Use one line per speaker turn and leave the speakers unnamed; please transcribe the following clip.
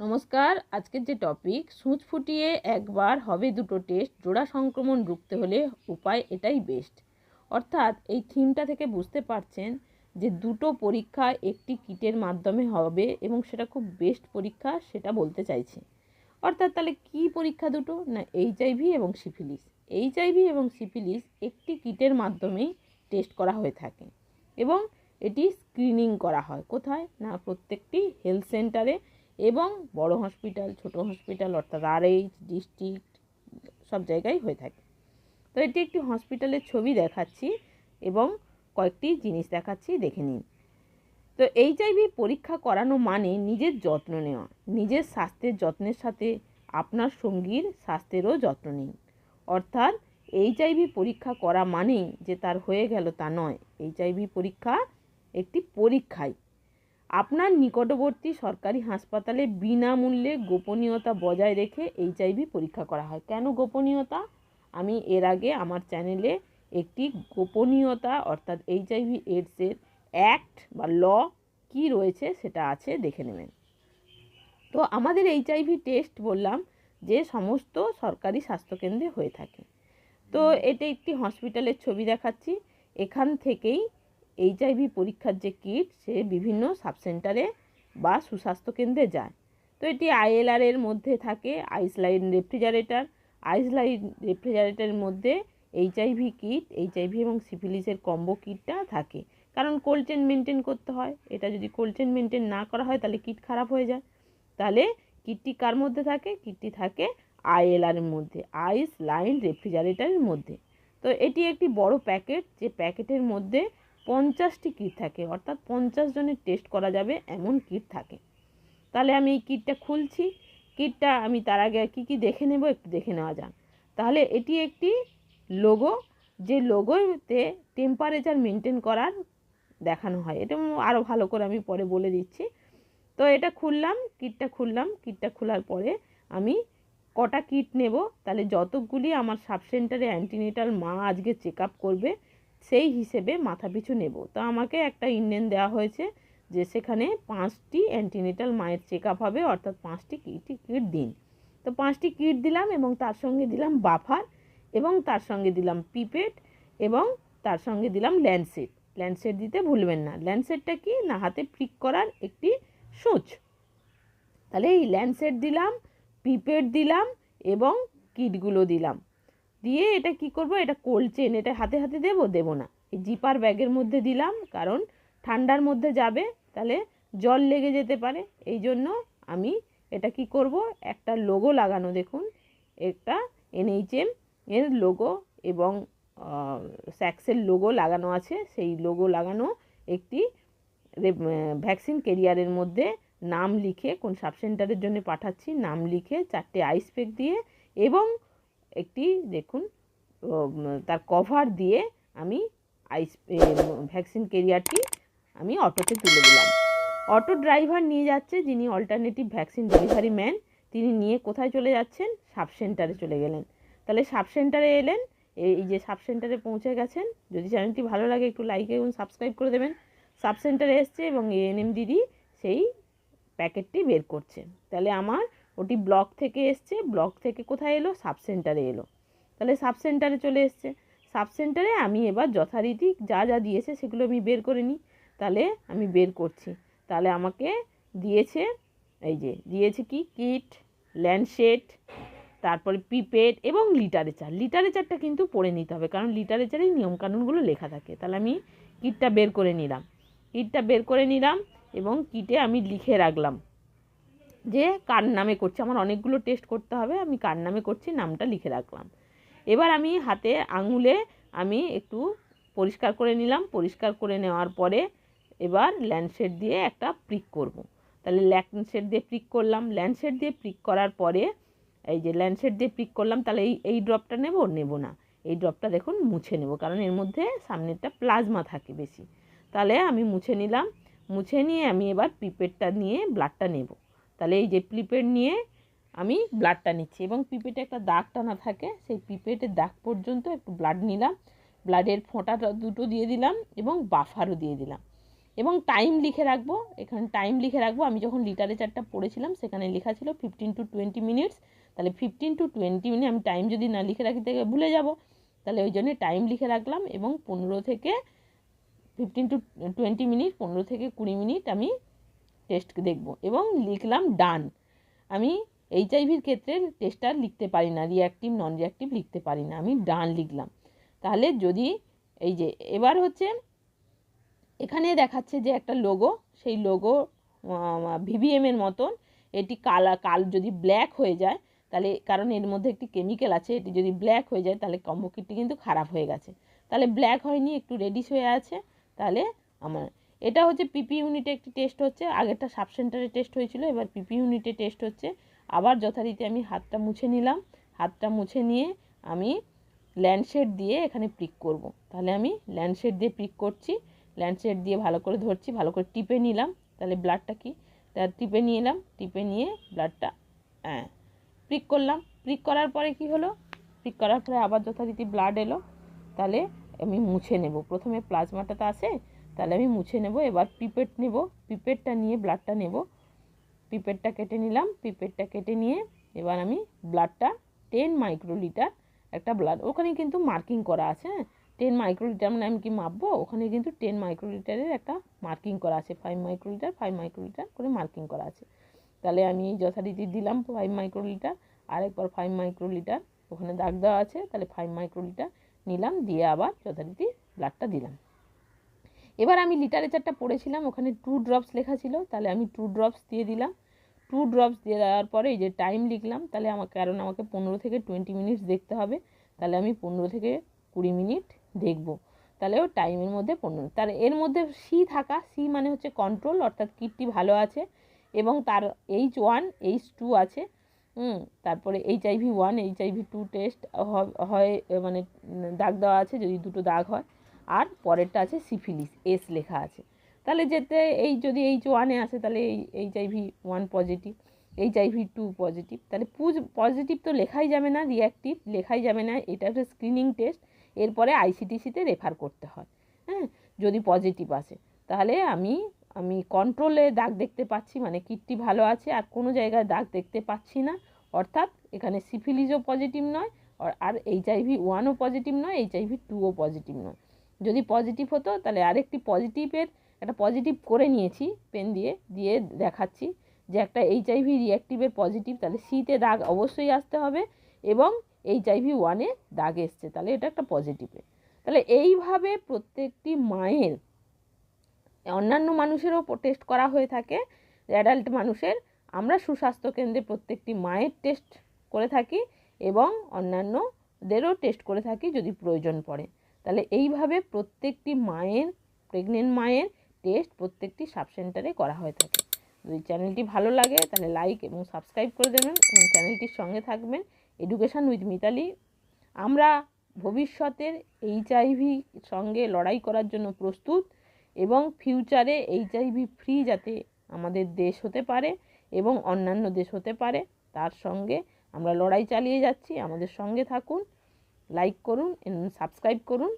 নমস্কার, আজকের যে টপিক সূচ ফুটিয়ে একবার হবে দুটো টেস্ট জোড়া সংক্রমণ রুখতে হলে উপায় এটাই বেস্ট অর্থাৎ এই থিমটা থেকে বুঝতে পারছেন যে দুটো পরীক্ষা একটি কিটের মাধ্যমে হবে এবং সেটা খুব বেস্ট পরীক্ষা সেটা বলতে চাইছি। অর্থাৎ তাহলে কি পরীক্ষা দুটো? না এইচআইভি এবং সিফিলিস এইচআইভি এবং সিফিলিস একটি কিটের মাধ্যমেই টেস্ট করা হয়ে থাকে এবং এটি স্ক্রিনিং করা হয়। কোথায়? না প্রত্যেকটি হেলথ সেন্টারে এবং বড় হসপিটাল, ছোট হসপিটাল অর্থাৎ আর আরএইচ ডিস্ট্রিক্ট সব জায়গায় হয়ে থাকে। তো এটি একটি হসপিটালের ছবি দেখাচ্ছি এবং কয়েকটি জিনিস দেখাচ্ছি, দেখে নিন। তো এইচআইভি পরীক্ষা করানো মানে নিজের যত্ন নেওয়া, নিজের স্বাস্থ্যের যত্নের সাথে আপনার সঙ্গীর স্বাস্থ্যেরও যত্ন নিন। অর্থাৎ এইচআইভি পরীক্ষা করা মানেই যে তার হয়ে গেল তা নয়। এইচআইভি পরীক্ষা একটি পরীক্ষাই আপনার নিকটবর্তী সরকারি হাসপাতালে বিনামূল্যে গোপনীয়তা বজায় রেখে এইচআইভি পরীক্ষা করা হয়। কেন গোপনীয়তা? আমি এর আগে আমার চ্যানেলে একটি গোপনীয়তা অর্থাৎ এইচআইভি এইডসের অ্যাক্ট বা ল কী রয়েছে সেটা আছে দেখে নেবেন। তো আমাদের এইচআইভি টেস্ট বললাম যে সমস্ত সরকারি স্বাস্থ্যকেন্দ্রে হয়ে থাকে। তো এটা একটি হসপিটালের ছবি দেখাচ্ছি। এখান থেকেই এইচআইভি পরীক্ষার যে কিট সে বিভিন্ন সাবসেন্টারে বা সুস্বাস্থ্য কেন্দ্রে যায়। তো এটি আইএলআর এর মধ্যে থাকে আইসলাইন রেফ্রিজারেটর আইসলাইন রেফ্রিজারেটরের মধ্যে এইচআইভি কিট এইচআইভি এবং সিফিলিসের কম্বো কিটটা থাকে। কারণ কোল্ড চেন মেনটেন করতে হয়। এটা যদি কোল্ড চেন মেনটেন না করা হয়, তাহলে কিট খারাপ হয়ে যায়। তাহলে কিটটি কার মধ্যে থাকে? কিটটি থাকে আইএলআরের মধ্যে আইস লাইন রেফ্রিজারেটরের মধ্যে। তো এটি একটি বড় প্যাকেট যে প্যাকেটের মধ্যে পঞ্চাশটি কিট থাকে, অর্থাৎ পঞ্চাশ জনের টেস্ট করা যাবে এমন কিট থাকে। তাহলে আমি এই কিটটা খুলছি, কিটটা আমি তার আগে কী কী দেখে নেব একটু দেখে নেওয়া যাক। তাহলে এটি একটি লোগো যে লোগোতে টেম্পারেচার মেনটেন করার দেখানো হয়। এটা আরও ভালো করে আমি পরে বলে দিচ্ছি। তো এটা খুললাম, কিটটা খুললাম, কিটটা খোলার পরে আমি কটা কিট নেব। তাহলে যতগুলি আমার সাব সেন্টারে অ্যান্টিনেটাল মা আজকে চেক আপ করবে সেই হিসেবে মাথা পিছু নেব। তো আমাকে একটা ইন্ডেন দেওয়া হয়েছে যে সেখানে পাঁচটি অ্যান্টিনেটাল মায়ের চেক আপ হবে, অর্থাৎ পাঁচটি কিটি, কিট দিন। তো পাঁচটি কিট দিলাম এবং তার সঙ্গে দিলাম বাফার এবং তার সঙ্গে দিলাম পিপেট এবং তার সঙ্গে দিলাম ল্যান্ডসেট। ল্যান্ডসেট দিতে ভুলবেন না। ল্যান্ডসেটটা কি? না, হাতে প্রিক করার একটি সূচ। তাহলে এই ল্যান্ডসেট দিলাম, পিপেট দিলাম এবং কিটগুলো দিলাম। দিয়ে এটা কি করব? এটা কোল্ড চেন এটা হাতে হাতে দেবো? দেবো না। এই জিপার ব্যাগের মধ্যে দিলাম, কারণ ঠান্ডার মধ্যে যাবে, তাহলে জল লেগে যেতে পারে। এই জন্য আমি এটা কি করব? একটা লোগো লাগানো, দেখুন। একটা এনএইচএম এর লোগো এবং স্যাক্সের লোগো লাগানো আছে। সেই লোগো লাগানো একটি ভ্যাকসিন কেরিয়ারের মধ্যে নাম লিখে, কোন সাবসেন্টারের জন্য পাঠাচ্ছি, নাম লিখে চারটে আইস প্যাক দিয়ে এবং একটি, দেখুন তার কভার দিয়ে আমি আইস ভ্যাকসিন কেরিয়ারটি আমি অটোতে তুলে দিলাম। অটো ড্রাইভার নিয়ে যাচ্ছে, যিনি অল্টারনেটিভ ভ্যাকসিন ডেলিভারি ম্যান তিনি নিয়ে কোথায় চলে যাচ্ছেন? সাব সেন্টারে চলে গেলেন। তাহলে সাব সেন্টারে এলেন এই যে সাব সেন্টারে পৌঁছে গেছেন। যদি চ্যানেলটি ভালো লাগে, একটু লাইক এবং সাবস্ক্রাইব করে দেবেন। সাব সেন্টারে এসছে এবং এএনএম দিদি সেই প্যাকেটটি বের করছে। তাহলে আমার ওটি ব্লক থেকে এসছে ব্লক থেকে কোথায় এলো? সাব সেন্টারে এলো। তাহলে সাব সেন্টারে চলে এসছে। সাব সেন্টারে আমি এবার যথারীতি যা যা দিয়েছে সেগুলো আমি বের করে নিই। তাহলে আমি বের করছি। তাহলে আমাকে দিয়েছে, এই যে, দিয়েছে কি? কিট ল্যান্ডশেট তারপরে প্রিপেড এবং লিটারেচার লিটারেচারটা কিন্তু পড়ে নিতে হবে, কারণ লিটারেচারেই নিয়মকানুনগুলো লেখা থাকে। তাহলে আমি কিটটা বের করে নিলাম। কিটটা বের করে নিলাম এবং কিটে আমি লিখে রাখলাম। যে কার নামে করছি, আমার অনেকগুলো টেস্ট করতে হবে, আমি কার নামে করছি নামটা লিখে রাখলাম। এবার আমি হাতে আঙুলে আমি একটু পরিষ্কার করে নিলাম, পরিষ্কার করে নেওয়ার পরে এবার ল্যান্ডশেড দিয়ে একটা প্রিক করব। তাহলে ল্যান্ডসেট দিয়ে প্রিক করলাম ল্যান্ডশেড দিয়ে প্রিক করার পরে এই যে ল্যান্ডশেড দিয়ে প্রিক করলাম, তাহলে এই এই ড্রপটা নেব নেব না। এই ড্রপটা দেখুন মুছে নেব, কারণ এর মধ্যে সামনেরটা প্লাজমা থাকে বেশি। তাহলে আমি মুছে নিলাম, মুছে নিয়ে আমি এবার পিপেটটা নিয়ে ব্লাডটা নেব। তাহলে এই যে প্রিপেড নিয়ে আমি ব্লাডটা নিচ্ছি। এবং পিপেটে একটা দাগ টানা থাকে, সেই পিপেটের দাগ পর্যন্ত একটু ব্লাড নিলাম। ব্লাডের ফোঁটা দুটো দিয়ে দিলাম এবং বাফারও দিয়ে দিলাম। এবং টাইম লিখে রাখব, এখানে টাইম লিখে রাখব। আমি যখন লিটারেচারটা পড়েছিলাম, সেখানে লেখা ছিল ফিফটিন টু টোয়েন্টি মিনিটস তাহলে ফিফটিন টু টোয়েন্টি মিনিট আমি টাইম যদি না লিখে রাখি থেকে ভুলে যাব। তাহলে ওই জন্যে টাইম লিখে রাখলাম এবং পনেরো থেকে ফিফটিন টু টোয়েন্টি মিনিট পনেরো থেকে কুড়ি মিনিট আমি টেস্ট দেখব। এবং লিখলাম ডান আমি এইচআইভির ক্ষেত্রে টেস্ট আর লিখতে পারি না রিয়াক্টিভ নন রিয়াক্টিভ লিখতে পারি না, আমি ডান লিখলাম। তাহলে যদি এই যে, এবার হচ্ছে এখানে দেখাচ্ছে যে একটা লোগো সেই লোগো ভিভিএমের মতন, এটি কালা, কাল যদি ব্ল্যাক হয়ে যায়, তাহলে, কারণ এর মধ্যে একটি কেমিক্যাল আছে, এটি যদি ব্ল্যাক হয়ে যায়, তাহলে কম্বো কিটটি কিন্তু খারাপ হয়ে গেছে। তাহলে ব্ল্যাক হয়নি, একটু রেডিশ হয়ে আছে, তাহলে আমার এটা হচ্ছে পিপি ইউনিটে একটি টেস্ট হচ্ছে, আগেরটা সাব সেন্টারে টেস্ট হয়েছিল, এবার পিপি ইউনিটে টেস্ট হচ্ছে। আবার যথারীতি আমি হাতটা মুছে নিলাম, হাতটা মুছে নিয়ে আমি ল্যান্ডশেড দিয়ে এখানে প্রিক করব। তাহলে আমি ল্যান্ডশেড দিয়ে প্রিক করছি ল্যান্ডশেড দিয়ে ভালো করে ধরছি, ভালো করে টিপে নিলাম। তাহলে ব্লাডটা কি? তা টিপে নিয়ে এলাম টিপে নিয়ে ব্লাডটা হ্যাঁ প্রিক করলাম। প্রিক করার পরে কি হলো? প্রিক করার পরে আবার যথারীতি ব্লাড এলো। তাহলে আমি মুছে নেব। প্রথমে প্লাজমাটা তো আসে তাহলে আমি মুছে নেব, এবার পিপেট নেব পিপেটটা নিয়ে ব্লাডটা নেব। পিপেটটা কেটে নিলাম পিপেটটা কেটে নিয়ে এবার আমি ব্লাডটা টেন মাইক্রোলিটার একটা ব্লাড ওখানে কিন্তু মার্কিং করা আছে হ্যাঁ? টেন মাইক্রোলিটার মানে আমি কি মাপবো? ওখানে কিন্তু টেন মাইক্রোলিটারের একটা মার্কিং করা আছে ফাইভ মাইক্রোলিটার ফাইভ মাইক্রোলিটার করে মার্কিং করা আছে। তাহলে আমি যথারীতি দিলাম ফাইভ মাইক্রোলিটার আরেকবার ফাইভ মাইক্রোলিটার ওখানে দাগ দেওয়া আছে, তাহলে ফাইভ মাইক্রোলিটার নিলাম, দিয়ে আবার যথারীতি ব্লাডটা দিলাম। এবার আমি লিটারেচারটা পড়েছিলাম, ওখানে টু ড্রপস লেখা ছিল, তাহলে আমি টু ড্রপস দিয়ে দিলাম। টু ড্রপস দিয়ে দেওয়ার পরে এই যে টাইম লিখলাম, তাহলে আমাকে কারণ আমাকে পনেরো থেকে টোয়েন্টি মিনিটস দেখতে হবে, তাহলে আমি পনেরো থেকে কুড়ি মিনিট দেখব। তাহলে ও টাইমের মধ্যে পনেরো তার এর মধ্যে সি থাকা সি মানে হচ্ছে কন্ট্রোল অর্থাৎ কিটটি ভালো আছে, এবং তার এইচ ওয়ান এইচ টু আছে তারপরে HIV one HIV two test হয় মানে দাগ দেওয়া আছে, যদি দুটো দাগ হয়। আর পরেরটা আছে সিফিলিস, এস লেখা আছে। তাহলে যেতে এই যদি এইচ ওয়ানে আসে তাহলে এই, HIV one positive, HIV two positive. তাহলে পুজ, পজিটিভ তো লেখাই যাবে না রিয়াক্টিভ লেখাই যাবে না, এটা হচ্ছে স্ক্রিনিং টেস্ট, এরপরে আইসিটিসিতে রেফার করতে হয়। হ্যাঁ যদি পজিটিভ আসে। তাহলে আমি আমি কন্ট্রোলে দাগ দেখতে পাচ্ছি মানে কিটটি ভালো আছে, আর কোনো জায়গায় দাগ দেখতে পাচ্ছি না, অর্থাৎ এখানে সিফিলিসও পজিটিভ নয়, আর এইচ আইভি ওয়ানও পজিটিভ নয়, এইচ আইভি টুও পজিটিভ নয়। যদি পজিটিভ হতো, তাহলে আরেকটি পজিটিভের একটা পজিটিভ করে নিয়েছি পেন দিয়ে দিয়ে দেখাচ্ছি যে একটা এইচ আইভি রিয়াক্টিভের পজিটিভ তাহলে সিতে দাগ অবশ্যই আসতে হবে এবং এইচ আইভি ওয়ানে দাগ এসছে, তাহলে এটা একটা পজিটিভে তাহলে এইভাবে প্রত্যেকটি মায়ের, অন্যান্য মানুষেরও টেস্ট করা হয়ে থাকে অ্যাডাল্ট মানুষের। আমরা সুস্বাস্থ্য কেন্দ্রে প্রত্যেকটি মায়ের টেস্ট করে থাকি এবং অন্যান্যদেরও টেস্ট করে থাকি যদি প্রয়োজন পড়ে। তাহলে এইভাবে প্রত্যেকটি মায়ের প্রেগনেন্ট মায়ের টেস্ট প্রত্যেকটি সাব সেন্টারে করা হয়ে থাকে। যদি চ্যানেলটি ভালো লাগে, তাহলে লাইক এবং সাবস্ক্রাইব করে দেবেন এবং চ্যানেলটির সঙ্গে থাকবেন। এডুকেশান উইথ মিতালি আমরা ভবিষ্যতের এইচআইভি সঙ্গে লড়াই করার জন্য প্রস্তুত এবং ফিউচারে এইচআইভি ফ্রি যাতে আমাদের দেশ হতে পারে এবং অন্যান্য দেশ হতে পারে, তার সঙ্গে আমরা লড়াই চালিয়ে যাচ্ছি। আমাদের সঙ্গে থাকুন। লাইক করুন সাবস্ক্রাইব করুন।